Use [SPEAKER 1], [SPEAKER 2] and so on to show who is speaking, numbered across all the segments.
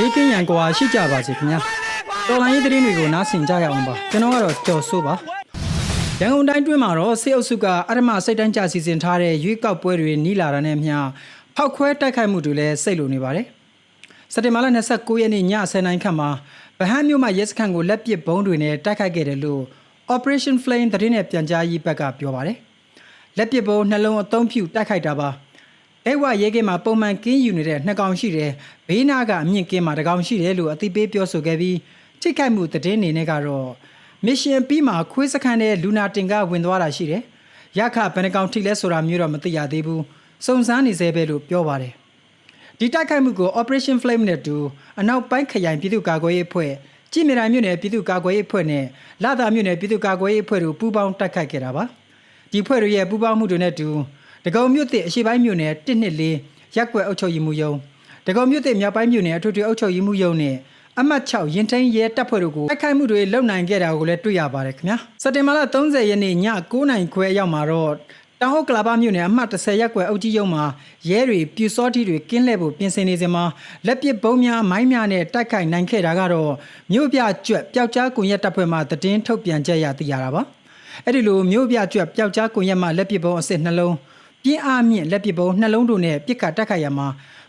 [SPEAKER 1] ဘေးကင်းရန်ကွာရှိကြပါစေခင်ဗျာတော်လိုင်းရေးသတင်းတွေကိုနားဆင်ကြရအောင်ပါကျွန်တော်ကတော့ကြော်ဆိုးပါရန်ကုန်တိုင်းတွင်းမှာတော့စေအုပ်စုကအရမစိတ်တန်းကြစီစဉ်ထားတဲ့ရွေးကောက်ပွဲတွေနီးလာတာနဲ့မျှဖောက်ခွဲတိုက်ခိုက်မှုတွေလည်းစိတ်လိုနေပါတယ်စက်တင်ဘာလ29ရက်နေ့ည10:00နာရီခန့်မှာဗဟန်းမြို့မှာရဲစခန်းကိုလက်ပစ်ဘုံးတွေနဲ့တိုက်ခိုက်ခဲ့တယ်လို့ Operation Flame သတင်းနဲ့ပြန်ကြားရေးဘက်ကပြောပါတယ်လက်ပစ်ဘုံးနှလုံးအသုံးပြုတိုက်ခိုက်တာပါ အဲ့ဝရဲကင်းမှာပုံမှန်ကင်းယူနေတဲ့နှစ်ကောင်ရှိတယ်ဘေးနားကအမြင့်ကင်းမှာတစ်ကောင်ရှိတယ်လို့အသိပေးပြောဆိုခဲ့ပြီးထိခိုက်မှုသတင်းအနေနဲ့ကတော့မစ်ရှင်ပြီးမှာခွေးစခန်းနဲ့လူနာတင်ကဝင်သွားတာရှိတယ်ရခဘယ်နှကောင်ထိလဲဆိုတာမျိုးတော့မသိရသေးဘူးစုံစမ်းနေသေးပဲလို့ပြောပါတယ်ဒီတိုက်ခိုက်မှုကို Operation Flame နဲ့တူအနောက်ပိုင်းခရိုင်ပြည်သူ့ကာကွယ်ရေးအဖွဲ့ကြည်မြရာမြို့နယ်ပြည်သူ့ကာကွယ်ရေးအဖွဲ့နဲ့လာသာမြို့နယ်ပြည်သူ့ကာကွယ်ရေးအဖွဲ့တို့ပူးပေါင်းတိုက်ခိုက်ခဲ့တာပါဒီအဖွဲ့တို့ရဲ့ပူးပေါင်းမှုတွေနဲ့တူ ဒဂုံမြို့သစ်အရှိပိုင်းမြို့နယ်124ရက်ကွက်အုပ်ချုပ်ရေးမှူးယုံဒဂုံမြို့သစ်မြောက်ပိုင်းမြို့နယ်အထွေထွေအုပ်ချုပ်ရေးမှူးယုံနဲ့အမှတ်6ရင်ထင်းရဲတပ်ဖွဲ့တို့ကိုတိုက်ခိုက်မှုတွေလုပ်နိုင်ခဲ့တာကိုလည်းတွေ့ရပါတယ်ခင်ဗျာစက်တင်ဘာလ30ရက်နေ့ည9:00နာရီခွဲအရောက်မှာတော့တောင်ဟုတ်ကလာပါမြို့နယ်အမှတ်10ရက်ကွယ်အုပ်ကြီးယုံမှာရဲတွေပြူစောတိတွေကင်းလှည့်ဖို့ပြင်ဆင်နေစဉ်မှာလက်ပစ်ဘုံများမိုင်းများနဲ့တိုက်ခိုက်နိုင်ခဲ့တာကတော့မြို့ပြကျွတ်ပျောက်ကြားကွန်ရက်တပ်ဖွဲ့မှတည်င်းထုတ်ပြန်ချက်ရသိရတာပါအဲ့ဒီလိုမြို့ပြကျွတ်ပျောက်ကြားကွန်ရက်မှလက်ပစ်ဘုံအစစ်နှလုံး ပြင်းအားမြင့်လက်ပစ်ပုံးနှလုံးတို့နဲ့ပြစ်ခတ်တက်ခတ်ရမှာ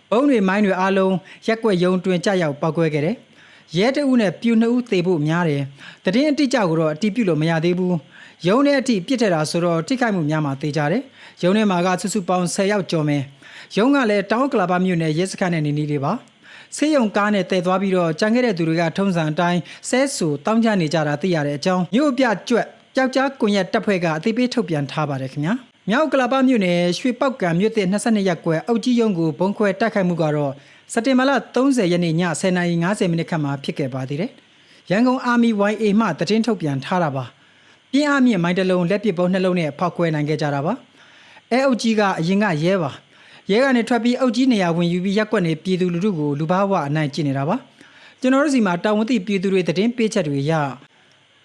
[SPEAKER 1] ဘုံတွေမိုင်းတွေအားလုံးရက်ွက်ယုံတွင်ကြရောက်ပောက်ကွဲခဲ့တယ်။ရဲတအုပ်နဲ့ပြူနှစ်ဦးသေဖို့များတယ်။တည်င်းအတိအကျကိုတော့အတိပြုလို့မရသေးဘူး။ယုံနဲ့အတိပြစ်ထက်တာဆိုတော့ထိခိုက်မှုများမှာသေကြတယ်။ယုံထဲမှာကစုစုပေါင်း10ယောက်ကျော်မယ်။ယုံကလည်းတောင်ကလာပါမြို့နယ်ရဲစခန်းနဲ့နေနေလေးပါ။ဆေးရုံကားနဲ့တည်သွားပြီးတော့ကြံခဲ့တဲ့သူတွေကထုံးစံအတိုင်းဆဲဆူတောင်းကြနေကြတာသိရတဲ့အကြောင်းမြို့ပြကျွတ်ပျောက်ကြားကွန်ရက်တပ်ဖွဲ့ကအသိပေးထုတ်ပြန်ထားပါတယ်ခင်ဗျာ။ မြောက်ကလာပမြို့နယ်ရွှေပောက်ကံမြို့သစ်22ရက်ကွယ်အုတ်ကြီးယုံကိုဘုံခွဲတိုက်ခိုက်မှုကတော့စက်တင်ဘာလ30ရက်နေ့ည10:50မိနစ်ခန့်မှာဖြစ်ခဲ့ပါသေးတယ်။ရန်ကုန်အာမီ YA မှတည်င်းထုတ်ပြန်ထားတာပါ။ပြင်းအားမြင့်မိုင်းတစ်လုံးလက်ပစ်ပုံးနှလုံးနဲ့ဖောက်ခွဲနိုင်ခဲ့ကြတာပါ။အဲအုတ်ကြီးကအရင်ကရဲပါ။ရဲကနေထွက်ပြီးအုတ်ကြီးနေရာဝင်ယူပြီးရက်ကွက်နေပြည်သူလူထုကိုလူဘာဝအနိုင်ကျင့်နေတာပါ။ကျွန်တော်တို့စီမှာတာဝန်သိပြည်သူတွေတည်င်းပေးချက်တွေရ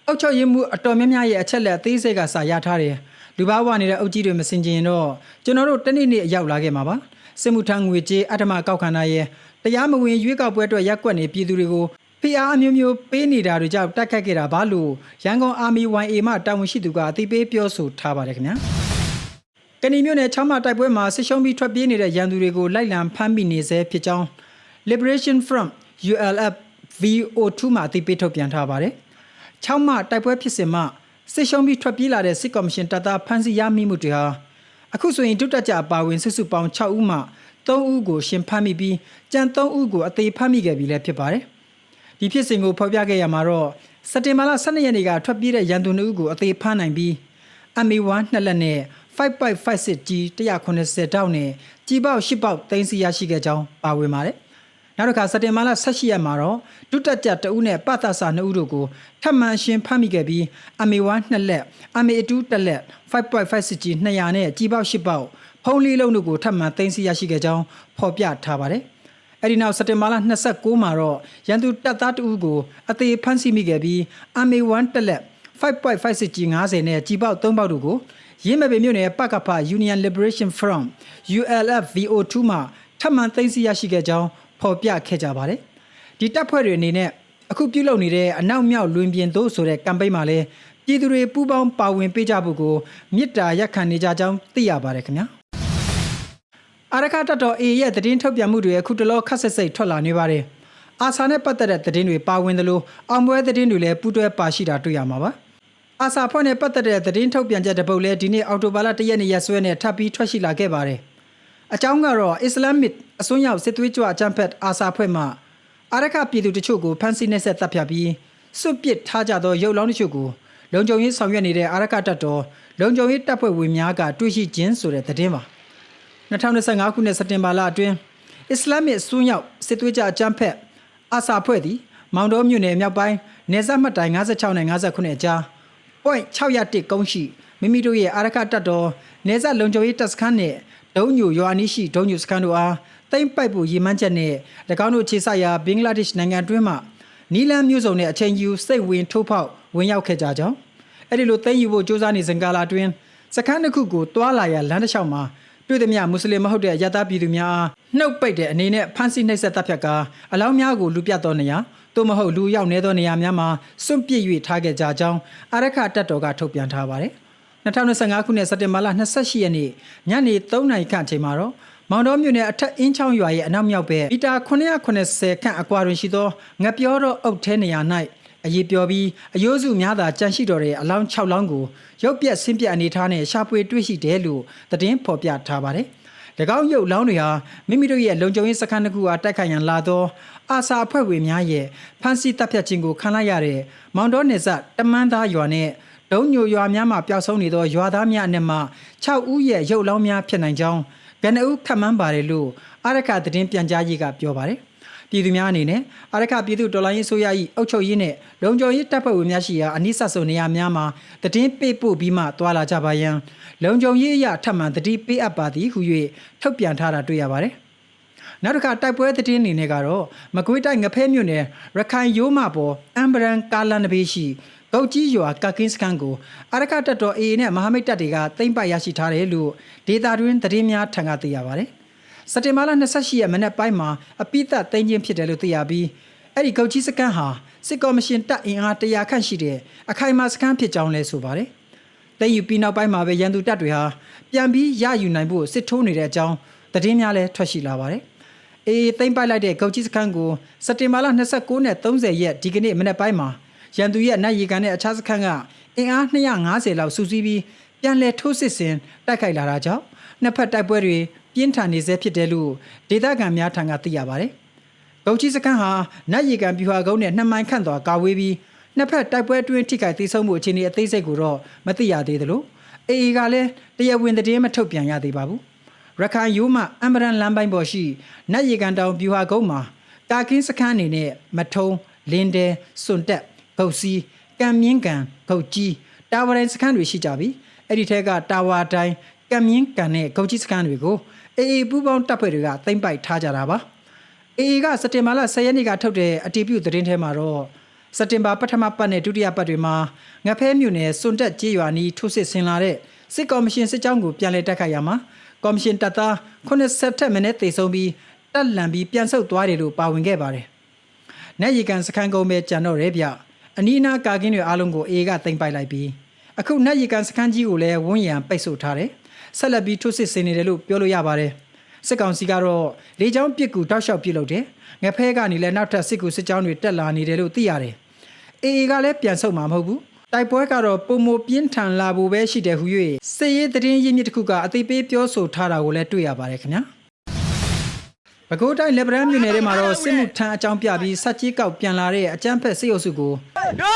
[SPEAKER 1] အုတ်ချုပ်ရင်းမှုအတော်များများရဲ့အချက်လက်အသေးစိတ်ကစာရထားတယ်။ လူဘာဝနေတဲ့အုတ်ကြီးတွေမစင်ကျင်ရင်တော့ကျွန်တော်တို့တနေ့နေ့အရောက်လာခဲ့မှာပါစစ်မှုထမ်းငွေကြေးအတ္တမကောက်ခံတာရဲ့တရားမဝင်ရွေးကောက်ပွဲအတွက်ရက်ကွက်နေပြည်သူတွေကိုဖိအားအမျိုးမျိုးပေးနေတာတွေကြောင့်တိုက်ခတ်ခဲ့တာဘာလို့ရန်ကုန်အာမီ YA မှတာဝန်ရှိသူကအသိပေးပြောဆိုထားပါတယ်ခင်ဗျာကဏီမျိုးနယ်ချောင်းမတိုက်ပွဲမှာဆစ်ရှုံးပြီးထွက်ပြေးနေတဲ့ရန်သူတွေကိုလိုက်လံဖမ်းမိနေစေဖြစ်ကြောင်း Liberation Front ULF VO2 မှာအသိပေးထုတ်ပြန်ထားပါတယ်ချောင်းမတိုက်ပွဲဖြစ်စဉ်မှာ စစ်ရှုံးပြီးထွက်ပြေးလာတဲ့စစ်ကော်မရှင်တပ်သားဖမ်းဆီးရမိမှုတွေဟာအခုဆိုရင်ဒုတက်ကြအပါဝင်စုစုပေါင်း6ဦးမှ3ဦးကိုရှင်ဖမ်းမိပြီးကြံ3ဦးကိုအသေးဖမ်းမိခဲ့ပြီလည်းဖြစ်ပါတယ်။ဒီဖြစ်စဉ်ကိုဖော်ပြခဲ့ရမှာတော့စက်တင်ဘာလ12ရက်နေ့ကထွက်ပြေးတဲ့ရန်သူ2ဦးကိုအသေးဖမ်းနိုင်ပြီး MA1 နှစ်လက်နဲ့5.56 G 180တောက်နဲ့ကြီးပေါက်10ပေါက်သိမ်းဆီးရရှိခဲ့ကြောင်းပါဝင်ပါတယ်။ နောက်တစ်ခါစက်တင်ဘာလ18ရက်မှာတော့ဒုတက်ကြတဦးနဲ့ပသစာ2ဦးတို့ကိုထပ်မံရှင်ဖမ်းမိခဲ့ပြီး MA1 နှစ်လက် MA2 တစ်လက်5.56 G 200နဲ့ကြီးပေါက်10ပေါက်ဖုံးလေးလုံးတို့ကိုထပ်မံသိမ်းဆည်းရရှိခဲ့ကြောင်းဖော်ပြထားပါတယ်။အဲဒီနောက်စက်တင်ဘာလ29မှာတော့ရန်သူတပ်သားတဦးကိုအသေးဖမ်းဆီးမိခဲ့ပြီး MA1 တစ်လက် 5.56 G 90နဲ့ကြီးပေါက်3ပေါက်တို့ကိုရင်းမပေမြို့နယ်ပကဖ Union Liberation Front ULF VO2 မှာထပ်မံသိမ်းဆည်းရရှိခဲ့ကြောင်း ဖော်ပြခဲ့ကြပါတယ်။ဒီတပ်ဖွဲ့တွေအနေနဲ့အခုပြုလုပ်နေတဲ့အနောက်မြောက်လွင်ပြင်သို့ဆိုတဲ့ကမ်ပိန်းမှာလည်းပြည်သူတွေပူးပေါင်းပါဝင်ပေးကြဖို့ကိုမြစ်တာရက်ခံနေကြကြောင်းသိရပါတယ်ခင်ဗျာ။အာရခတပ်တော် A ရဲ့သတင်းထုတ်ပြန်မှုတွေအခုတလောခက်ဆက်စိတ်ထွက်လာနေပါတယ်။အာဆာနဲ့ပတ်သက်တဲ့သတင်းတွေပါဝင်သလိုအောင်ပွဲသတင်းတွေလည်းပူးတွဲပါရှိတာတွေ့ရမှာပါ။အာဆာဖွဲ့နဲ့ပတ်သက်တဲ့သတင်းထုတ်ပြန်ချက်တစ်ပုဒ်လည်းဒီနေ့အော်တိုဘာလ၁ရက်နေ့ရက်စွဲနဲ့ထပ်ပြီးထွက်ရှိလာခဲ့ပါတယ်။အကြောင်းကတော့အစ္စလာမစ် အစွန်းရောက်စစ်သွေးကြွအကြမ်းဖက်အာဆာဖွဲ့မှအာရခပြည်သူတချို့ကိုဖမ်းဆီးနှိပ်စက်တပ်ဖြတ်ပြီးစွတ်ပစ်ထားကြသောရုပ်လောင်းတချို့ကိုလုံခြုံရေးဆောင်ရွက်နေတဲ့အာရခတပ်တော်လုံခြုံရေးတပ်ဖွဲ့ဝင်များကတွေ့ရှိခြင်းဆိုတဲ့သတင်းပါ2025ခုနှစ်စက်တင်ဘာလအတွင်းအစ္စလာမစ်စွန်းရောက်စစ်သွေးကြအကြမ်းဖက်အာဆာဖွဲ့သည်မောင်တော်မြို့နယ်မြောက်ပိုင်းနေဆက်မှတ်တိုင်56နဲ့59အကြား point 601ကုန်းရှိမိမိတို့ရဲ့အာရခတပ်တော်နေဆက်လုံခြုံရေးတပ်စခန်းနဲ့ဒုံညိုရွာနီးရှိဒုံညိုစခန်းတို့အား တိမ့်ပိုက်ဖို့ရည်မှန်းချက်နဲ့၎င်းတို့ခြေဆရာဘင်္ဂလားဒေ့ရှ်နိုင်ငံတွင်းမှနီလန်မျိုးစုံနဲ့အချိန်ယူစိတ်ဝင်ထိုးဖောက်ဝင်ရောက်ခဲ့ကြကြောင်းအဲ့ဒီလိုသိမ်းယူဖို့စ조사နေစဉ်ကာလအတွင်းစခန်းတစ်ခုကိုတွာလာရလမ်းတစ်လျှောက်မှာတွေ့သည်များမွတ်စလင်မဟုတ်တဲ့ယတာပြည်သူများအားနှုတ်ပိတ်တဲ့အနေနဲ့ဖမ်းဆီးနှိပ်စက်တပ်ဖြတ်ကာအလောင်းများကိုလူပြတ်သောနေရာသို့မဟုတ်လူရောက်နေသောနေရာများမှာစွန့်ပစ်၍ထားခဲ့ကြကြောင်းအာရခတပ်တော်ကထုတ်ပြန်ထားပါတယ်2025ခုနှစ်စက်တင်ဘာလ28ရက်နေ့ညနေ3နာရီခန့်အချိန်မှာတော့ မောင်တော်မြို့နယ်အထက်အင်းချောင်းရွာရဲ့အနောက်မြောက်ဘက်မီတာ980ခန့်အကွာတွင်ရှိသောငပြောတော်အုပ်ထဲနေရာ၌အရေးပြောပြီးအယိုးစုများသာကြန့်ရှိတော်တဲ့အလောင်း6လောင်းကိုရုပ်ပြက်ဆင်းပြက်အနေထားနဲ့ရှာဖွေတွေ့ရှိတယ်လို့သတင်းဖော်ပြထားပါတယ်။၎င်းရုပ်လောင်းတွေဟာမိမိတို့ရဲ့လုံခြုံရေးစခန်းတစ်ခုအားတိုက်ခိုက်ရန်လာသောအာစာအဖွဲ့ဝင်များရဲ့ဖမ်းဆီးတပ်ဖြတ်ခြင်းကိုခံလိုက်ရတဲ့မောင်တော်နယ်စပ်တမန်းသားရွာနဲ့ဒုံညိုရွာများမှာပျောက်ဆုံးနေသောရွာသားများအနက်မှ6ဦးရဲ့ရုပ်လောင်းများဖြစ်နိုင်ကြောင်း ကနအုပ်ခတ်မှန်းပါတယ်လို့အာရခသတင်းပြန်ကြားရေးကပြောပါတယ်။ပြည်သူများအနေနဲ့အာရခပြည်သူဒေါ်လာရင်းဆိုရ၏အုပ်ချုပ်ရေးနဲ့လုံခြုံရေးတပ်ဖွဲ့ဝင်များရှိရာအနိစ္စဆုံနေရာများမှာတည်င်းပေးပို့ပြီးမှတွာလာကြပါရန်လုံခြုံရေးအရထပ်မံတည်ပေးအပ်ပါသည်ဟု၍ထုတ်ပြန်ထားတာတွေ့ရပါတယ်။နောက်တစ်ခါတိုက်ပွဲသတင်းအနေနဲ့ကတော့မကွေးတိုင်းငဖဲမြို့နယ်ရခိုင်ရိုးမပေါ်အမ်ဘရန်ကာလန်နဘေးရှိ ကောက်ကြီးရွာကကင်းစခန်းကိုအာရခတပ်တော် AA နဲ့မဟာမိတ်တပ်တွေကသိမ်းပိုက်ရရှိထားတယ်လို့ဒေတာတွင်သတင်းများထံကသိရပါတယ်။စက်တင်ဘာလ28ရက်မနေ့ပိုင်းမှာအပိသက်သိမ်းခြင်းဖြစ်တယ်လို့သိရပြီးအဲ့ဒီကောက်ကြီးစခန်းဟာစစ်ကော်မရှင်တပ်အင်အား100ခန့်ရှိတဲ့အခိုင်အမာစခန်းဖြစ်ကြောင်းလည်းဆိုပါတယ်။သိမ်းယူပြီးနောက်ပိုင်းမှာပဲရန်သူတပ်တွေဟာပြန်ပြီးရယူနိုင်ဖို့စစ်ထိုးနေတဲ့အကြောင်းသတင်းများလည်းထွက်ရှိလာပါတယ်။ AA သိမ်းပိုက်လိုက်တဲ့ကောက်ကြီးစခန်းကိုစက်တင်ဘာလ29နဲ့30ရက်ဒီကနေ့မနေ့ပိုင်းမှာ ရန်သူရဲ့နိုင်ရီကန်နဲ့အခြားစခန်းကအင်အား250လောက်စုစည်းပြီးပြန်လည်ထိုးစစ်ဆင်တိုက်ခိုက်လာတာကြောင့်နှစ်ဖက်တိုက်ပွဲတွေပြင်းထန်နေဆဲဖြစ်တယ်လို့ဒေသခံများထံကသိရပါတယ်။ဂုတ်ကြီးစခန်းဟာနိုင်ရီကန်ပြူဟာကုန်းနဲ့နှစ်မိုင်ခန့်သောကာဝေးပြီးနှစ်ဖက်တိုက်ပွဲတွင်းထိခိုက်သေးဆုံးမှုအခြေအနေအသေးစိတ်ကိုတော့မသိရသေးသလိုအေအေကလည်းတရားဝင်သတင်းမထုတ်ပြန်ရသေးပါဘူး။ရခိုင်ရိုးမှအမ်ဘရန်လမ်းပိုင်းပေါ်ရှိနတ်ရီကန်တောင်ပြူဟာကုန်းမှာတာကင်းစခန်းအနေနဲ့မထုံလင်းတဲစွန်တက် ဂုတ်စီကံမြင့်ကန်ဂုတ်ကြီးတာဝရိုင်းစခန်းတွေရှိကြပြီအဲ့ဒီထက်ကတာဝါတိုင်းကံမြင့်ကန်နဲ့ဂုတ်ကြီးစခန်းတွေကိုအေအေပူးပေါင်းတပ်ဖွဲ့တွေကသိမ့်ပိုက်ထားကြတာပါအေအေကစက်တင်ဘာလ10ရက်နေ့ကထုတ်တဲ့အတည်ပြုသတင်းထဲမှာတော့စက်တင်ဘာပထမပတ်နဲ့ဒုတိယပတ်တွေမှာငဖဲမြို့နယ်စွန်တက်ကြေးရွာနီးထိုးစစ်ဆင်လာတဲ့စစ်ကော်မရှင်စစ်ကြောင်းကိုပြန်လည်တိုက်ခိုက်ရမှာကော်မရှင်တပ်သား80ထက်မနည်းတေဆုံးပြီးတက်လန်ပြီးပြန်ဆုတ်သွားတယ်လို့ပါဝင်ခဲ့ပါတယ်။နိုင်ရီကန်စခန်းကုန်းပဲကြံတော့ရဲဗျ။ အနီးအနားကာကင်းတွေအားလုံးကိုအေကတင်ပိုက်လိုက်ပြီးအခုနတ်ရီကန်စခန်းကြီးကိုလည်းဝန်းရံပိတ်ဆို့ထားတယ်။ဆက်လက်ပြီးထိုးစစ်ဆင်နေတယ်လို့ပြောလို့ရပါတယ်။စစ်ကောင်စီကတော့လေကြောင်းပစ်ကူတောက်လျှောက်ပစ်လုပ်တယ်။ငဖဲကနေလည်းနောက်ထပ်စစ်ကူစစ်ကြောင်းတွေတက်လာနေတယ်လို့သိရတယ်။အေအေကလည်းပြန်ဆုတ်မှာမဟုတ်ဘူး။တိုက်ပွဲကတော့ပုံမပြင်းထန်လာဖို့ပဲရှိတယ်ဟူ၍စစ်ရေးသတင်းရင်းမြစ်တစ်ခုကအသိပေးပြောဆိုထားတာကိုလည်းတွေ့ရပါတယ်ခင်ဗျာ။ ပဲခူးတိုင်းလက်ဗရန်မြို့နယ်ထဲမှာတော့စစ်မှုထမ်းအကြောင်းပြပြီးစက်ကြီးကောက်ပြန်လာတဲ့အကြမ်းဖက်စစ်အုပ်စုကို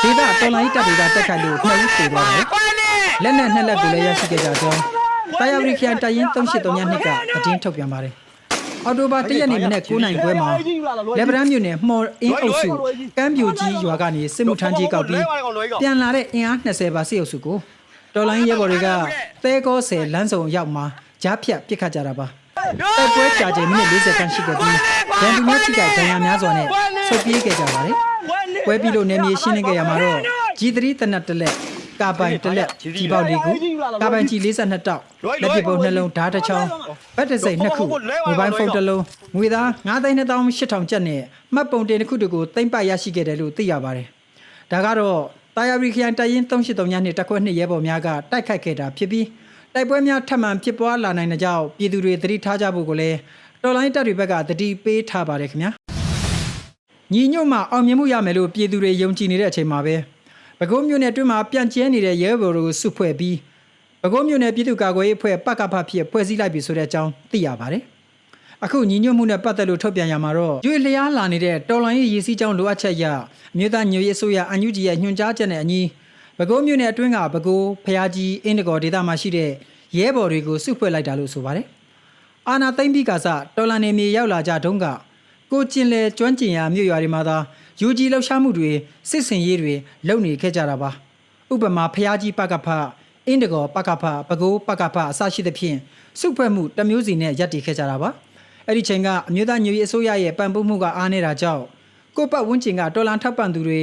[SPEAKER 1] ဒေသတော်လိုင်းတပ်တွေကတက်ခတ်လို့နှုတ်ပြေသွားတယ်။လက်နက်နှစ်လက်ကိုလည်းရရှိခဲ့ကြကြောင်းတာယာဝရီခရိုင်တိုင်ရင်383ညနှစ်ကအတင်းထုတ်ပြန်ပါတယ်။အော်တိုဘာ၁ရက်နေ့မနေ့9နိုင်ခွဲမှာလက်ဗရန်မြို့နယ်မှော်အင်းအုပ်စုကမ်းပြူကြီးရွာကနေစစ်မှုထမ်းကြီးကောက်ပြီးပြန်လာတဲ့အင်အား20ပါစစ်အုပ်စုကိုတော်လိုင်းရဲဘော်တွေကသဲကောဆယ်လမ်းစုံရောက်မှာကြားဖြတ်ပစ်ခတ်ကြတာပါ။ တိုက်ပွဲကြာချိန်မိနစ်40ခန့်ရှိခဲ့ပြီးရန်သူများထိခိုက်ဒဏ်ရာများစွာနဲ့ဆုတ်ပြေးခဲ့ကြပါတယ်။ပွဲပြီးလို့နေမြေရှင်းလင်းခဲ့ရမှာတော့ G3 တနတ်တစ်လက်ကာပိုင်တစ်လက်ကြီးပေါက်လေးခုကာပိုင်ကြီး42တောက်လက်ပစ်ပုံနှလုံးဓာတ်တစ်ချောင်းဘတ်တစ်စိတ်နှစ်ခုမိုဘိုင်းဖုန်းတစ်လုံးငွေသား9,28000ကျပ်နဲ့မှတ်ပုံတင်တစ်ခုတကူသိမ့်ပရရှိခဲ့တယ်လို့သိရပါတယ်။ဒါကတော့တာယာရီခရိုင်တိုင်ရင်383ညနှစ်တက်ခွဲနှစ်ရဲဘော်များကတိုက်ခိုက်ခဲ့တာဖြစ်ပြီး တိုက်ပွဲများထပ်မံဖြစ်ပွားလာနိုင်တဲ့ကြောင့်ပြည်သူတွေသတိထားကြဖို့ကိုလည်းတော်လိုင်းတပ်တွေဘက်ကသတိပေးထားပါတယ်ခင်ဗျာညီညွတ်မှအောင်မြင်မှုရမယ်လို့ပြည်သူတွေယုံကြည်နေတဲ့အချိန်မှာပဲပဲခူးမြို့နယ်အတွင်းမှာပြန့်ကျဲနေတဲ့ရဲဘော်တို့စုဖွဲ့ပြီးပဲခူးမြို့နယ်ပြည်သူ့ကာကွယ်ရေးအဖွဲ့ပကဖဖြစ်ဖွဲ့စည်းလိုက်ပြီဆိုတဲ့အကြောင်းသိရပါတယ်အခုညီညွတ်မှုနဲ့ပတ်သက်လို့ထုတ်ပြန်ရမှာတော့ကျွေလျားလာနေတဲ့တော်လိုင်းရေးရည်စည်းကြောင်းလိုအပ်ချက်အရအမျိုးသားညွေရေးအစိုးရအန်ယူဂျီရဲ့ညွှန်ကြားချက်နဲ့အညီ ပဲခူးမြို့နယ်အတွင်းကပဲခူးဖျားကြီးအင်းတကောဒေသမှာရှိတဲ့ရဲဘော်တွေကိုစုဖွဲ့လိုက်တာလို့ဆိုပါတယ်။အာနာသိမ့်ပြီးကစားတော်လန်နေမြေရောက်လာကြတုန်းကကိုကျင်လေကျွမ်းကျင်ရာမြို့ရွာတွေမှာသာယူကြီးလှောက်ရှားမှုတွေစစ်စင်ရေးတွေလုပ်နေခဲ့ကြတာပါ။ဥပမာဖျားကြီးပကဖအင်းတကောပကဖပကိုးပကဖအစရှိသဖြင့်စုဖွဲ့မှုတစ်မျိုးစီနဲ့ရပ်တည်ခဲ့ကြတာပါ။အဲ့ဒီချိန်ကအမျိုးသားညွေအစိုးရရဲ့ပံ့ပိုးမှုကအားနေတာကြောင့်ကိုပတ်ဝန်းကျင်ကတော်လန်ထောက်ပံ့သူတွေ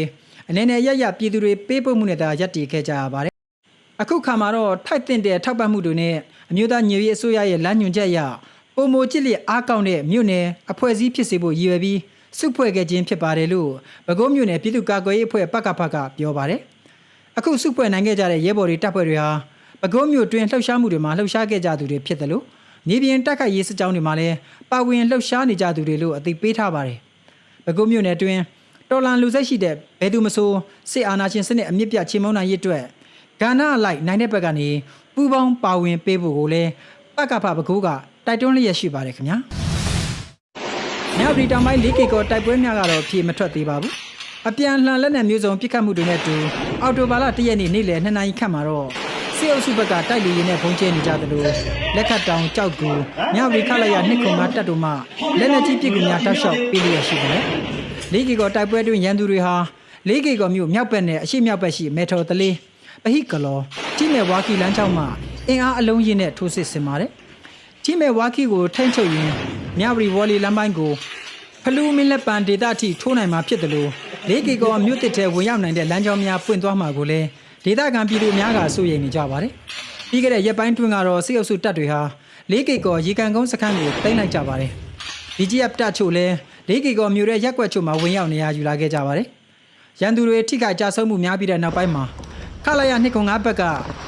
[SPEAKER 1] အနေနဲ့ရရပြည်သူတွေပေးပို့မှုနဲ့သာရပ်တည်ခဲ့ကြရပါတယ်အခုခါမှာတော့ထိုက်တင်တဲ့ထောက်ပံ့မှုတွေနဲ့အမျိုးသားညွေရေးအစိုးရရဲ့လမ်းညွှန်ချက်အရပုံမိုကြစ်လျက်အားကောင်းတဲ့မြို့နယ်အဖွဲ့အစည်းဖြစ်စေဖို့ရည်ရွယ်ပြီးစုဖွဲ့ခဲ့ခြင်းဖြစ်ပါတယ်လို့ပဲခူးမြို့နယ်ပြည်သူ့ကာကွယ်ရေးအဖွဲ့ပကဖကပြောပါတယ်အခုစုဖွဲ့နိုင်ခဲ့ကြတဲ့ရဲဘော်တွေတပ်ဖွဲ့တွေဟာပဲခူးမြို့တွင်လှုပ်ရှားမှုတွေမှာလှုပ်ရှားခဲ့ကြသူတွေဖြစ်တယ်လို့မြေပြင်တက်ခိုက်ရေးစစ်ကြောင်းတွေမှာလည်းပါဝင်လှုပ်ရှားနေကြသူတွေလို့အသိပေးထားပါတယ်ပဲခူးမြို့နယ်အတွင်း တော်လန်လူစိတ်ရှိတဲ့ဘယ်သူမဆိုစစ်အာဏာရှင်စနစ်အမြင့်ပြတ်ချေမှုန်းနိုင်ရေးအတွက်ကဏ္ဍအလိုက်နိုင်တဲ့ဘက်ကနေပူးပေါင်းပါဝင်ပေးဖို့ကိုလည်းပကဖပဲခူးကတိုက်တွန်းလျက်ရှိပါတယ်ခင်ဗျာ။မြောက်ပြည်တောင်ပိုင်း၄ကီကောတိုက်ပွဲများကတော့ဖြေမထွက်သေးပါဘူး။အပြန်အလှန်လက်နက်မျိုးစုံပစ်ခတ်မှုတွေနဲ့အတူအော်တိုဘာလ၁ရက်နေ့နေ့လယ်2နာရီခန့်မှာတော့စစ်အုပ်စုဘက်ကတိုက်လေရင်နဲ့ဘုံကျဲနေကြသလိုလက်ခတ်တောင်ကြောက်ကူမြောက်ပြည်ခလိုက်ရနှစ်ခုမှတက်တူမှလက်နက်ကြီးပစ်ကူများတောက်လျှောက်ပေးလျက်ရှိတယ်။ လေးကီကောတိုက်ပွဲတွင်ရန်သူတွေဟာလေးကီကောမြို့မြောက်ဘက်နဲ့အရှေ့မြောက်ဘက်ရှိမေထော်တလေးပဟိကလောတိမေဝါကီလမ်းကြောင်းမှာအင်အားအလုံးရင်းနဲ့ထိုးစစ်ဆင်ပါတယ်။တိမေဝါကီကိုထိန်းချုပ်ရင်မြဝရီဝေါ်လီလမ်းပိုင်းကိုဖလူးမင်းလက်ပံဒေသအထိထိုးနိုင်မှာဖြစ်တယ်လို့လေးကီကောမြို့တစ်ထဲဝင်ရောက်နိုင်တဲ့လမ်းကြောင်းများပွင့်သွားမှာကိုလည်းဒေသခံပြည်သူများကစိုးရိမ်နေကြပါတယ်။ပြီးခဲ့တဲ့ရက်ပိုင်းတွင်ကတော့စစ်အုပ်စုတပ်တွေဟာလေးကီကောရေကန်ကုန်းစခန်းကိုသိမ်းလိုက်ကြပါတယ်။ BGF တပ်ချို့လည်း လေးကီကောမြို့ရဲ့ရက်ွက်ချို့မှာဝင်ရောက်နေရယူလာခဲ့ကြပါတယ်။ရန်သူတွေထိခိုက်ကြဆုံးမှုများပြီးတဲ့နောက်ပိုင်းမှာခလာရနှစ်ကုံငါးဘက်က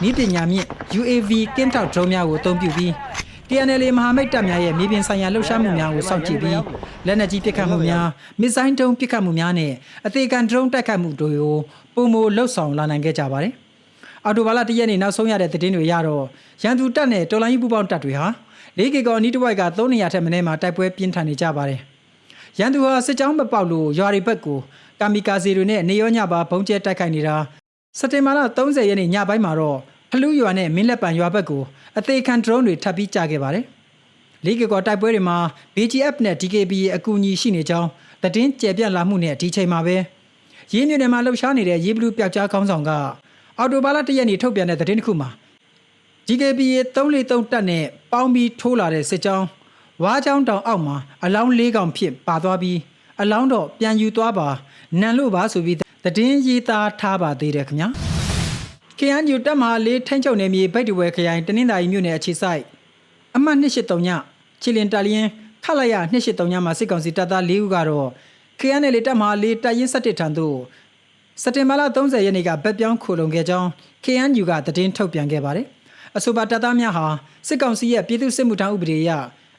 [SPEAKER 1] ဤပညာမြင့် UAV ကင်းထောက်ဒရုန်းများကိုအသုံးပြုပြီး TNL မဟာမိတ်တပ်များရဲ့မြေပြင်ဆိုင်ရာလှုပ်ရှားမှုများကိုစောင့်ကြည့်ပြီးလက်နက်ကြီးပစ်ခတ်မှုများမစ်ဇိုင်းဒုံးပစ်ခတ်မှုများနဲ့အသေးခံဒရုန်းတိုက်ခတ်မှုတို့ကိုပုံမလှုပ်ဆောင်လာနိုင်ခဲ့ကြပါတယ်။အော်တိုဘာလတရက်နေ့နောက်ဆုံးရတဲ့သတင်းတွေရတော့ရန်သူတပ်နဲ့တော်လိုင်းကြီးပူပေါင်းတပ်တွေဟာလေးကီကောနီးတစ်ဝိုက်က3နေရာထက်မနည်းမှာတိုက်ပွဲပြင်းထန်နေကြပါတယ်။ ရန်သူဟာစစ်ကြောင်းမပေါက်လို့ရွာတွေဘက်ကိုကာမီကာဇီတွေနဲ့နေရောညပါဘုံကျဲတိုက်ခိုက်နေတာစက်တင်ဘာလ30ရက်နေ့ညပိုင်းမှာတော့ဖလူးရွာနဲ့မင်းလက်ပံရွာဘက်ကိုအသေးခံဒရုန်းတွေထပ်ပြီးကြခဲ့ပါတယ်။လေးကီကောတိုက်ပွဲတွေမှာ BGF နဲ့ DKB ရဲ့အကူအညီရှိနေကြောင်းသတင်းကျေပြန့်လာမှုနဲ့ဒီချိန်မှာပဲရင်းမြစ်နယ်မှာလှုပ်ရှားနေတဲ့ရေးဘလူးပျောက်ကြားခေါင်းဆောင်ကအော်တိုဘာလ၁ရက်နေ့ထုတ်ပြန်တဲ့သတင်းတစ်ခုမှာ DKB ရဲ့343တပ်နဲ့ပေါင်းပြီးထိုးလာတဲ့စစ်ကြောင်း ဝါးချောင်းတောင်အောက်မှာအလောင်း၄កောင်ဖြစ်ပါသွားပြီးအလောင်းတော့ပြန်ယူသွားပါနန်လို့ပါဆိုပြီးသတင်းရေးသားထားပါသေးတယ်ခင်ဗျာ KNU တပ်မဟာလေးထိန်းချုပ်နယ်မြေဗိတ်တဝဲခရိုင်တနင်္သာရီမြို့နယ်အခြေစိုက်အမှတ်283ညချီလင်တာလျင်ခလာရ283ညမှာစစ်ကောင်စီတပ်သား၄ဦးကတော့ KNL တပ်မဟာလေးတပ်ရင်း7ထံသို့စက်တင်ဘာလ30ရက်နေ့ကဗက်ပြောင်းခိုလုံခဲ့ကြောင်း KNU ကသတင်းထုတ်ပြန်ခဲ့ပါတယ်။အဆိုပါတပ်သားများဟာစစ်ကောင်စီရဲ့ပြည်သူ့စစ်မှုထမ်းဥပဒေအရ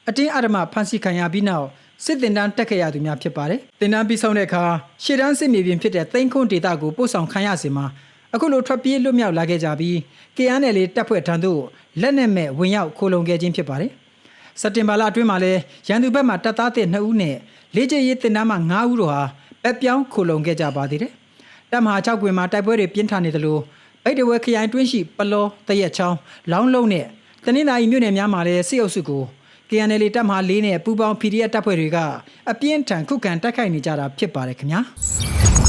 [SPEAKER 1] အတင်းအဓမ္မဖမ်းဆီးခံရပြီးနောက်စစ်တင်တန်းတက်ခဲ့ရသူများဖြစ်ပါတယ်။တင်တန်းပြီးဆုံးတဲ့အခါရှေ့တန်းစစ်မြေပြင်ဖြစ်တဲ့သိန်းခွန်းဒေသကိုပို့ဆောင်ခံရစီမှာအခုလိုထွက်ပြေးလွတ်မြောက်လာခဲ့ကြပြီး KNL တပ်ဖွဲ့ထံသို့လက်နက်မဲ့ဝင်ရောက်ခိုလုံခဲ့ခြင်းဖြစ်ပါတယ်။စက်တင်ဘာလအတွင်းမှာလဲရန်သူဘက်မှတပ်သားတဲ့2ဦးနဲ့လေ့ကျင့်ရေးတင်တန်းမှ9ဦးတို့ဟာဗက်ပြောင်းခိုလုံခဲ့ကြပါသေးတယ်။တပ်မဟာ6ကွင်မှာတိုက်ပွဲတွေပြင်းထန်နေသလိုဗိတ်တဝဲခရိုင်တွင်းရှိပလောတရက်ချောင်းလောင်းလုံးနဲ့တနင်္သာရီမြို့နယ်များမှာလည်းစစ်အုပ်စုကို KNL တပ်မဟာ၄နဲ့ပူးပေါင်း PDF တပ်ဖွဲ့တွေကအပြင်းထန်ခုခံတိုက်ခိုက်နေကြတာဖြစ်ပါတယ်ခင်ဗျာ။